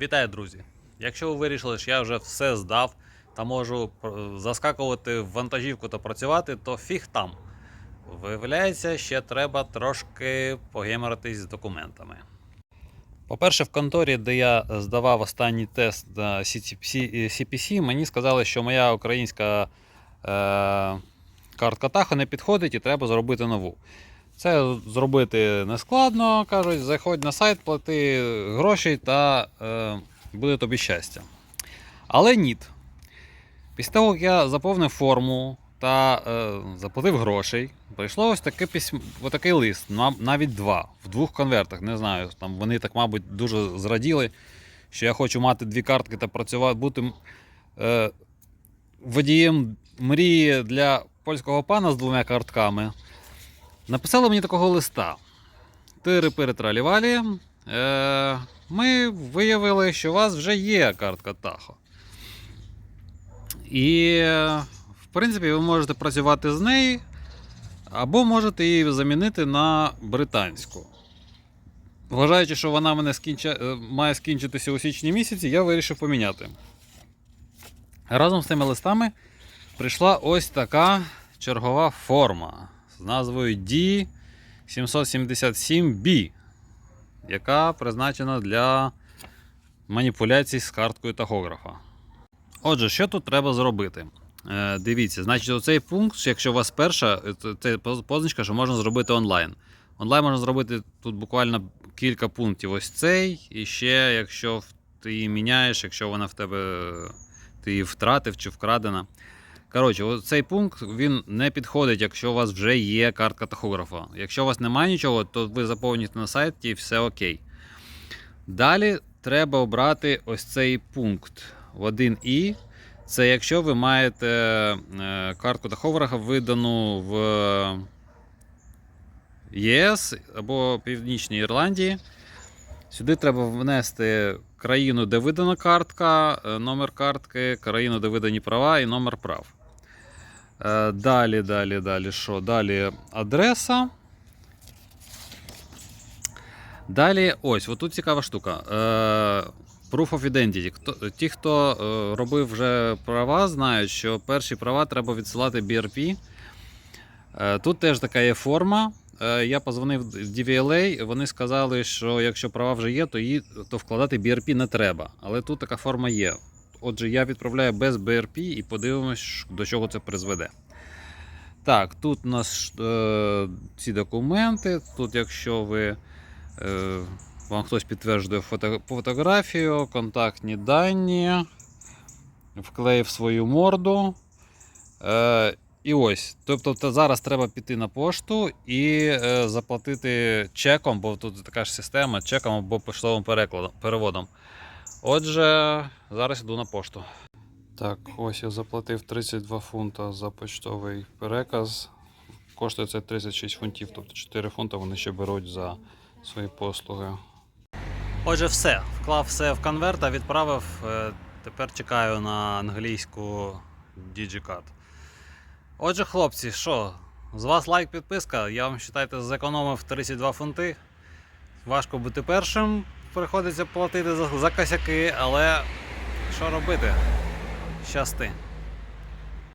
Вітаю, друзі! Якщо ви вирішили, що я вже все здав та можу е, заскакувати в вантажівку та працювати, то фіг там. Виявляється, ще треба трошки погеморитись з документами. По-перше, в конторі, де я здавав останній тест на CPC, мені сказали, що моя українська е, картка Tahoe не підходить і треба зробити нову. Це зробити нескладно, кажуть, заходь на сайт, плати гроші та е, буде тобі щастя. Але ні. Після того, як я заповнив форму та е, заплатив грошей, прийшло ось таке письмо, отакий лист, навіть два, в двох конвертах. Не знаю, там вони так, мабуть, дуже зраділи, що я хочу мати дві картки та працювати, бути е, водієм мрії для польського пана з двома картками. Написали мені такого листа. Тири перетралівалі. Е, ми виявили, що у вас вже є картка Tahoe. І, в принципі, ви можете працювати з нею, або можете її замінити на британську. Вважаючи, що вона мене скінча... е, має скінчитися у січні місяці, я вирішив поміняти. Разом з цими листами прийшла ось така чергова форма з назвою D777B, яка призначена для маніпуляцій з карткою тахографа. Отже, що тут треба зробити? Е, дивіться, значить, оцей пункт, якщо у вас перша, е, це позначка, що можна зробити онлайн. Онлайн можна зробити тут буквально кілька пунктів. Ось цей, і ще, якщо ти її міняєш, якщо вона в тебе ти її втратив чи вкрадена. Коротше, цей пункт він не підходить, якщо у вас вже є картка тахографа. Якщо у вас немає нічого, то ви заповнюєте на сайті і все окей. Далі треба обрати ось цей пункт в 1І. Це якщо ви маєте е, картку тахографа видану в ЄС або Північній Ірландії. Сюди треба внести країну, де видана картка, е, номер картки, країну, де видані права і номер прав. Е, Далі, далі, далі, що? Далі адреса. Далі, ось, отут цікава штука. Е, Proof of Identity. Ті, хто робив вже права, знають, що перші права треба відсилати BRP. Тут теж така є форма. Е, Я позвонив в DVLA, вони сказали, що якщо права вже є, то, її, то вкладати BRP не треба. Але тут така форма є. Отже, я відправляю без BRP і подивимось, до чого це призведе. Так, тут у нас е, ці документи. Тут, якщо ви, е, вам хтось підтверджує фото, фотографію, контактні дані, вклеїв свою морду. Е, і ось. Тобто зараз треба піти на пошту і е, заплатити чеком, бо тут така ж система, чеком або поштовим переводом. Отже, зараз йду на пошту. Так, ось я заплатив 32 фунта за почтовий переказ. Коштує це 36 фунтів, тобто 4 фунта вони ще беруть за свої послуги. Отже, все. Вклав все в конверт, а відправив. Е, Тепер чекаю на англійську DigiCard. Отже, хлопці, що? З вас лайк, підписка. Я вам вважайте, зекономив 32 фунти. Важко бути першим, приходиться платити за, за косяки, але що робити? Щасти.